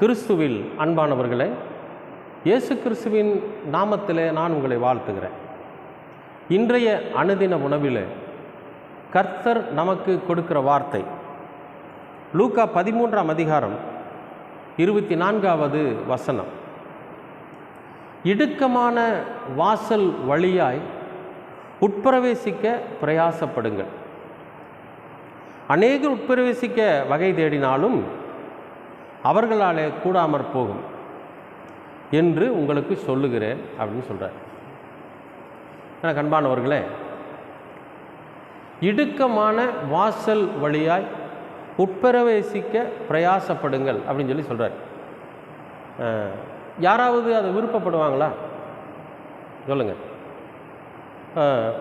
கிறிஸ்துவில் அன்பானவர்களே இயேசு கிறிஸ்துவின் நாமத்திலே நான் உங்களை வாழ்த்துகிறேன். இன்றைய அனுதின உணவில் கர்த்தர் நமக்கு கொடுக்கிற வார்த்தை லூக்கா பதிமூன்றாம் அதிகாரம் இருபத்தி நான்காவது வசனம். இடுக்கமான வாசல் வழியாய் உட்பிரவேசிக்க பிரயாசப்படுங்கள். அநேகர் உட்பிரவேசிக்க வகை தேடினாலும் அவர்களாலே கூடாமற் போகும் என்று உங்களுக்கு சொல்லுகிறேன் அப்படின்னு சொல்கிறார் எனக்கு அன்பானவர்களே இடுக்கமான வாசல் வழியாய் உட்பிரவேசிக்க பிரயாசப்படுங்கள் அப்படின்னு சொல்லி சொல்கிறார் யாராவது அதை விருப்பப்படுவாங்களா? சொல்லுங்கள்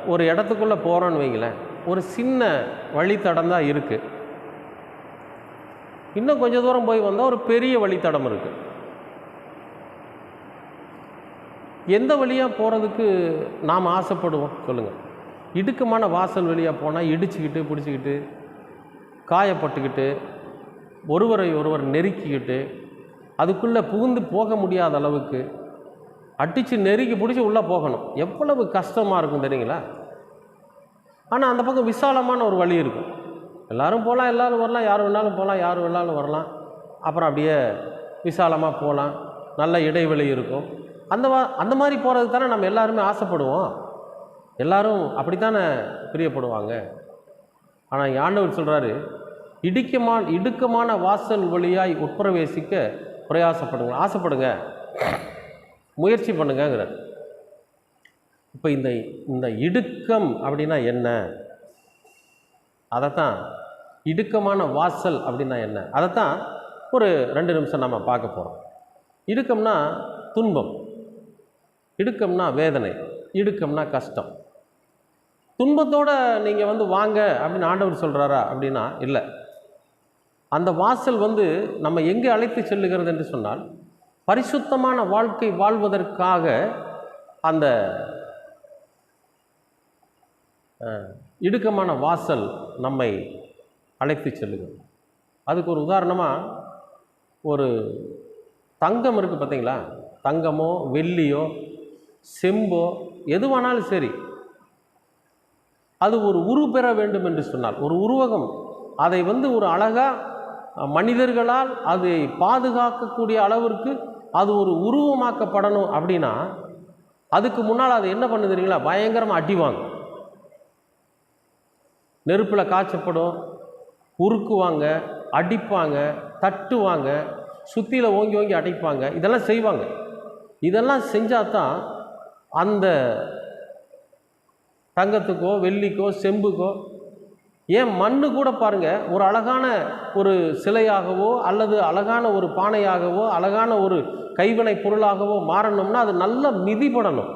ஒரு இடத்துக்குள்ளே போகிறோன்னு வைங்களேன் ஒரு சின்ன வழித்தடந்தான் இருக்குது இன்னும் கொஞ்சம் தூரம் போய் வந்தால் ஒரு பெரிய வழித்தடம் இருக்குது எந்த வழியாக போகிறதுக்கு நாம் ஆசைப்படுவோம்? சொல்லுங்கள் இடுக்கமான வாசல் வழியாக போனால் இடிச்சுக்கிட்டு பிடிச்சிக்கிட்டு காயப்பட்டுக்கிட்டு ஒருவரை ஒருவர் நெருக்கிக்கிட்டு அதுக்குள்ளே புகுந்து போக முடியாத அளவுக்கு அடித்து நெருக்கி பிடிச்சி உள்ளே போகணும். எவ்வளவு கஷ்டமாக இருக்கும் தெரியுங்களா? ஆனால் அந்த பக்கம் விசாலமான ஒரு வழி இருக்கும். எல்லோரும் போகலாம் எல்லோரும் வரலாம். யார் வேணாலும் போகலாம் யார் வேணாலும் வரலாம். அப்புறம் அப்படியே விசாலமாக போகலாம். நல்ல இடைவெளி இருக்கும். அந்த வா அந்த மாதிரி போகிறதுக்கு தானே நம்ம எல்லாருமே ஆசைப்படுவோம். எல்லாரும் அப்படித்தானே பிரியப்படுவாங்க? ஆனால் ஆண்டவர் சொல்கிறாரு இடுக்கமான இடுக்கமான வாசல் வழியாய் உட்பிரவேசிக்க பிரயாசப்படுங்க ஆசைப்படுங்க. முயற்சி பண்ணுங்கிறார் இப்போ இந்த இந்த இடுக்கம் அப்படின்னா என்ன? அதைத்தான் இடுக்கமான வாசல் அப்படின்னா என்ன? அதைத்தான் ஒரு ரெண்டு நிமிஷம் நம்ம பார்க்க போகிறோம் இடுக்கம்னா துன்பம். இடுக்கம்னா வேதனை. இடுக்கம்னா கஷ்டம். துன்பத்தோடு நீங்கள் வந்து வாங்க அப்படின்னு ஆண்டவர் சொல்கிறாரா அப்படின்னா இல்லை. அந்த வாசல் வந்து நம்ம எங்கே அழைத்து செல்லுகிறது என்று சொன்னால் பரிசுத்தமான வாழ்க்கை வாழ்வதற்காக அந்த இடுக்கமான வாசல் நம்மை அழைத்து செல்லுகிறது அதுக்கு ஒரு உதாரணமாக ஒரு தங்கம் இருக்குது பார்த்தீங்களா? தங்கமோ வெள்ளியோ செம்போ எதுவானாலும் சரி. அது ஒரு உரு பெற வேண்டும் என்று சொன்னால் ஒரு உருவகம். அதை வந்து ஒரு அழகாக மனிதர்களால் அதை பாதுகாக்கக்கூடிய அளவிற்கு அது ஒரு உருவமாக்கப்படணும் அப்படின்னா அதுக்கு முன்னால் அது என்ன பண்ணுது தெரியுங்களா? பயங்கரமாக அடிவாங்க நெருப்பில் காய்ச்சப்படும். உருக்குவாங்க அடிப்பாங்க தட்டுவாங்க சுற்றியில் ஓங்கி ஓங்கி அடைப்பாங்க இதெல்லாம் செய்வாங்க. இதெல்லாம் செஞ்சால் தான் அந்த தங்கத்துக்கோ வெள்ளிக்கோ செம்புக்கோ ஏன் மண்ணு கூட பாருங்கள் ஒரு அழகான ஒரு சிலையாகவோ அல்லது அழகான ஒரு பானையாகவோ அழகான ஒரு கைவினை பொருளாகவோ மாறணும்னா அது நல்லா மிதிப்படணும்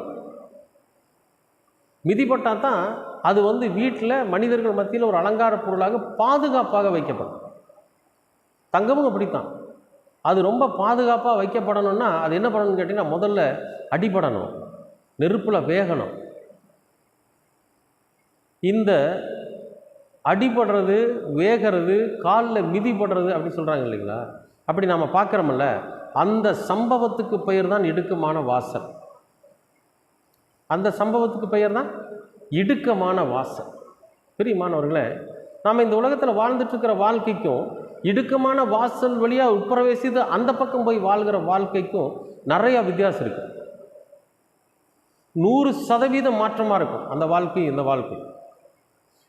மிதிப்பட்டால் தான் அது வந்து வீட்டில் மனிதர்கள் மத்தியில் ஒரு அலங்கார பொருளாக பாதுகாப்பாக வைக்கப்படும். தங்கமும் அப்படித்தான். அது ரொம்ப பாதுகாப்பாக வைக்கப்படணும்னா அது என்ன பண்ணணும்னு கேட்டிங்கன்னா முதல்ல அடிபடணும் நெருப்பில் வேகணும். இந்த அடிபடுறது வேகிறது காலில் மிதிபடுறது அப்படின்னு சொல்கிறாங்க இல்லைங்களா? அப்படி நாம் பார்க்குறோமில்ல அந்த சம்பவத்துக்கு பெயர் தான் இடுக்கமான வாசல். அந்த சம்பவத்துக்கு பெயர் தான் இடுக்கமான வாசல். பிரியமானவர்களே நாம் இந்த உலகத்தில் வாழ்ந்துட்டுருக்கிற வாழ்க்கைக்கும் இடுக்கமான வாசல் வழியாக உட்பிரவேசித்து அந்த பக்கம் போய் வாழ்கிற வாழ்க்கைக்கும் நிறையா வித்தியாசம் இருக்குது நூறு சதவீதம் மாற்றமாக இருக்கும் அந்த வாழ்க்கை இந்த வாழ்க்கை.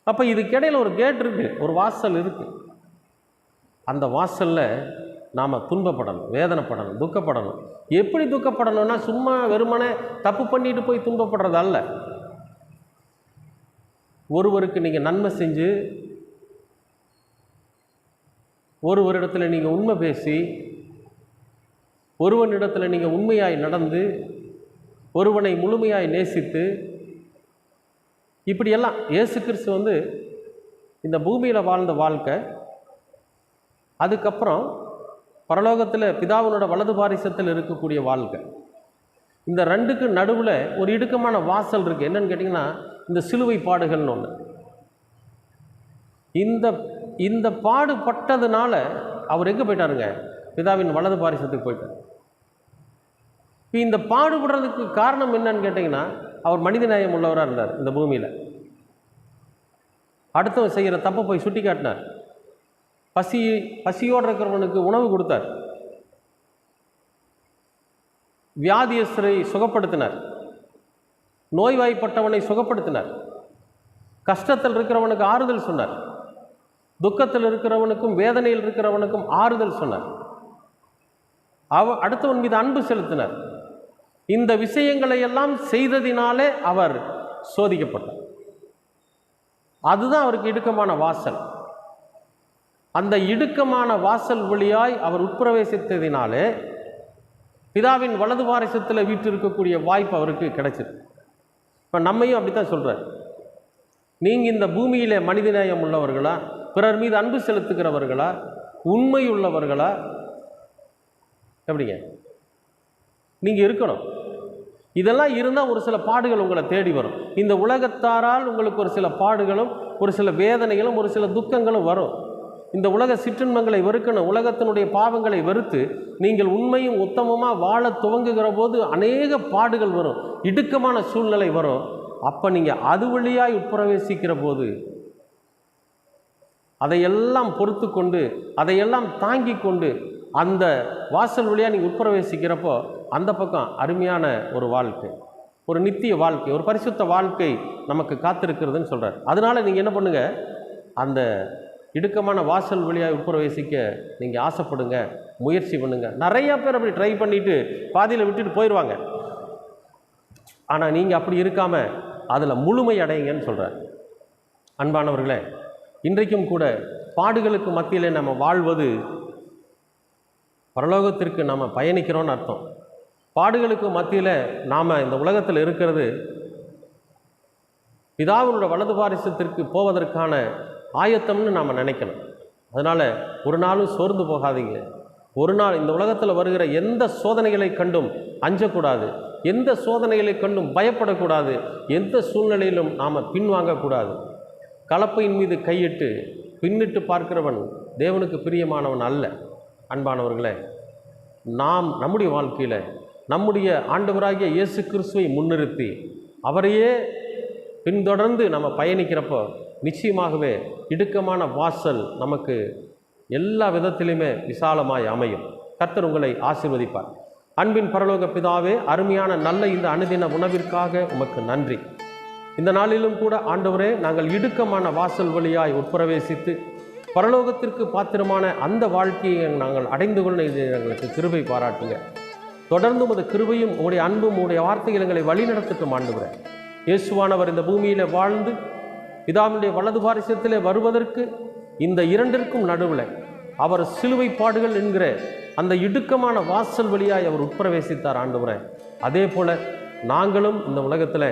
அப்போ இதுக்கிடையில் ஒரு கேட் இருக்குது ஒரு வாசல் இருக்குது அந்த வாசலில் நாம் துன்பப்படணும் வேதனைப்படணும் துக்கப்படணும். எப்படி துக்கப்படணும்னா சும்மா வெறுமனே தப்பு பண்ணிட்டு போய் துன்பப்படுறது அல்ல. ஒருவருக்கு நீங்கள் நன்மை செஞ்சு ஒருவரிடத்தில் நீங்கள் உண்மை பேசி ஒருவனிடத்தில் நீங்கள் உண்மையாய் நடந்து ஒருவனை முழுமையாய் நேசித்து இப்படியெல்லாம் இயேசு கிறிஸ்து வந்து இந்த பூமியில் வாழ்ந்த வாழ்க்கை. அதுக்கப்புறம் பரலோகத்தில் பிதாவினோட வலது பாரிசத்தில் இருக்கக்கூடிய வாழ்க்கை. இந்த ரெண்டுக்கு நடுவில் ஒரு இடுக்கமான வாசல் இருக்குது என்னென்னு கேட்டிங்கன்னா இந்த சிலுவை பாடுகள்னு ஒன்று இந்த இந்த பாடுபட்டதுனால அவர் எங்கே போயிட்டாருங்க? பிதாவின் வலது பாரிசத்துக்கு போயிட்டார். இப்போ இந்த பாடுபடுறதுக்கு காரணம் என்னன்னு கேட்டிங்கன்னா அவர் மனித நேயம் உள்ளவராக இருந்தார் இந்த பூமியில். அடுத்தவன் செய்கிற தப்பை போய் சுட்டி காட்டினார் பசி பசியோடு இருக்கிறவனுக்கு உணவு கொடுத்தார். வியாதியஸ்தரை சுகப்படுத்தினார். நோய்வாய்ப்பட்டவனை சுகப்படுத்தினார். கஷ்டத்தில் இருக்கிறவனுக்கு ஆறுதல் சொன்னார். துக்கத்தில் இருக்கிறவனுக்கும் வேதனையில் இருக்கிறவனுக்கும் ஆறுதல் சொன்னார். அவ அடுத்தவன் மீது அன்பு செலுத்தினார். இந்த விஷயங்களை எல்லாம் செய்ததினாலே அவர் சோதிக்கப்பட்டார். அதுதான் அவருக்கு இடுக்கமான வாசல். அந்த இடுக்கமான வாசல் வழியாய் அவர் உட்பிரவேசித்ததினாலே பிதாவின் வலது வாரிசத்தில் வீட்டிருக்கக்கூடிய வாய்ப்பு அவருக்கு கிடைச்சிருக்கு. இப்போ நம்மையும் அப்படி தான் சொல்கிறார் நீங்கள் இந்த பூமியில் மனிதநேயம் உள்ளவர்களா? பிறர் மீது அன்பு செலுத்துகிறவர்களா? உண்மை உள்ளவர்களா எப்படிங்க? நீங்கள் இருக்கணும். இதெல்லாம் இருந்தால் ஒரு சில பாடுகள் உங்களை தேடி வரும். இந்த உலகத்தாரால் உங்களுக்கு ஒரு சில பாடுகளும் ஒரு சில வேதனைகளும் ஒரு சில துக்கங்களும் வரும். இந்த உலக சிற்றின்பங்களை வெறுக்கணும் உலகத்தினுடைய பாவங்களை வெறுத்து நீங்கள் உண்மையும் உத்தமமாக வாழ துவங்குகிற போது அநேக பாடுகள் வரும் இடுக்கமான சூழ்நிலை வரும். அப்போ நீங்கள் அது வழியாய் உட்பிரவேசிக்கிற போது அதையெல்லாம் பொறுத்து கொண்டு அதையெல்லாம் தாங்கி கொண்டு அந்த வாசல் வழியாக நீங்கள் உட்பிரவேசிக்கிறப்போ அந்த பக்கம் அருமையான ஒரு வாழ்க்கை ஒரு நித்திய வாழ்க்கை ஒரு பரிசுத்த வாழ்க்கை நமக்கு காத்திருக்கிறதுன்னு சொல்கிறார் அதனால் நீங்கள் என்ன பண்ணுங்கள் அந்த இடுக்கமான வாசல் வழியாக உட்பிரவேசிக்க நீங்கள் ஆசைப்படுங்க முயற்சி பண்ணுங்கள் நிறையா பேர் அப்படி ட்ரை பண்ணிவிட்டு பாதியில் விட்டுட்டு போயிடுவாங்க ஆனால் நீங்கள் அப்படி இருக்காமல் அதில் முழுமை அடையுங்கன்னு சொல்கிறார் அன்பானவர்களே இன்றைக்கும் கூட பாடுகளுக்கு மத்தியிலே நம்ம வாழ்வது பரலோகத்திற்கு நாம் பயணிக்கிறோன்னு அர்த்தம். பாடுகளுக்கு மத்தியில் நாம் இந்த உலகத்தில் இருக்கிறது பிதாவினோட வலது பாரிசத்திற்கு போவதற்கான ஆயத்தம்னு நாம் நினைக்கணும். அதனால் ஒரு நாளும் சோர்ந்து போகாதீங்க. ஒரு நாள் இந்த உலகத்தில் வருகிற எந்த சோதனைகளை கண்டும் அஞ்சக்கூடாது. எந்த சோதனைகளை கண்டும் பயப்படக்கூடாது. எந்த சூழ்நிலையிலும் நாம் பின்வாங்கக்கூடாது. கலப்பையின் மீது கையிட்டு பின்னிட்டு பார்க்கிறவன் தேவனுக்கு பிரியமானவன் அல்ல. அன்பானவர்களே நாம் நம்முடைய வாழ்க்கையில் நம்முடைய ஆண்டவராகிய இயேசு கிறிஸ்துவை முன்னிறுத்தி அவரையே பின்தொடர்ந்து நம்ம பயணிக்கிறப்போ நிச்சயமாகவே இடுக்கமான வாசல் நமக்கு எல்லா விதத்திலுமே விசாலமாய் அமையும். கர்த்தர் உங்களை ஆசிர்வதிப்பார். அன்பின் பரலோக பிதாவே அருமையான நல்ல இந்த அனுதின உணவிற்காக உமக்கு நன்றி. இந்த நாளிலும் கூட ஆண்டவரே நாங்கள் இடுக்கமான வாசல் வழியாய் உட்பிரவேசித்து பரலோகத்திற்கு பாத்திரமான அந்த வாழ்க்கையை நாங்கள் அடைந்து கொள்ள இது எங்களுக்கு கிருபை பாராட்டுங்க. தொடர்ந்து உமது கிருபையும் உங்களுடைய அன்பும் உங்களுடைய வார்த்தைகள் எங்களை வழிநடத்தட்டும் ஆண்டுகிறேன் இயேசுவானவர் இந்த பூமியில் வாழ்ந்து பிதாவினுடைய வலது பாரிசத்திலே வருவதற்கு இந்த இரண்டிற்கும் நடுவில் அவர் சிலுவை பாடுகள் என்கிற அந்த இடுக்கமான வாசல் வழியாய் அவர் உட்பிரவேசித்தார் ஆண்டவரே. அதே போல் நாங்களும் இந்த உலகத்தில்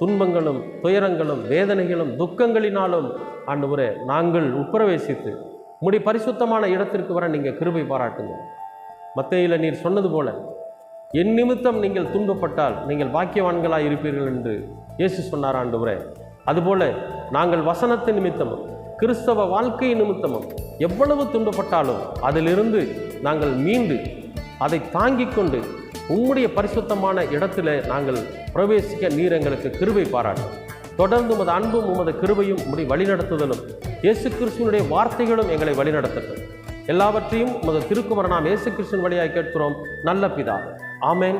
துன்பங்களும் துயரங்களும் வேதனைகளும் துக்கங்களினாலும் ஆண்டவரே நாங்கள் உட்பிரவேசித்து முடி பரிசுத்தமான இடத்திற்கு வர நீங்கள் கிருபை பாராட்டுங்க. மத்தையில் நீர் சொன்னது போல என் நிமித்தம் நீங்கள் துன்பப்பட்டால் நீங்கள் பாக்கியவான்களாக இருப்பீர்கள் என்று இயேசு சொன்னார் ஆண்டவரே. அதுபோல நாங்கள் வசனத்தின் நிமித்தமும் கிறிஸ்தவ வாழ்க்கை நிமித்தமும் எவ்வளவு துன்பப்பட்டாலும் அதிலிருந்து நாங்கள் மீண்டு அதை தாங்கிக் கொண்டு உம்முடைய பரிசுத்தமான இடத்துல நாங்கள் பிரவேசிக்க நீர் எங்களுக்கு கிருபை பாராட்டும் தொடர்ந்து உமது அன்பும் உமது கிருபையும் உம்முடைய வழிநடத்துதலும் இயேசு கிறிஸ்துவனுடைய வார்த்தைகளும் எங்களை வழிநடத்தட்டும். எல்லாவற்றையும் உமது திருக்குமரனாம் இயேசு கிறிஸ்துவின் வழியாக கேட்கிறோம். நல்ல பிதா. ஆமேன்.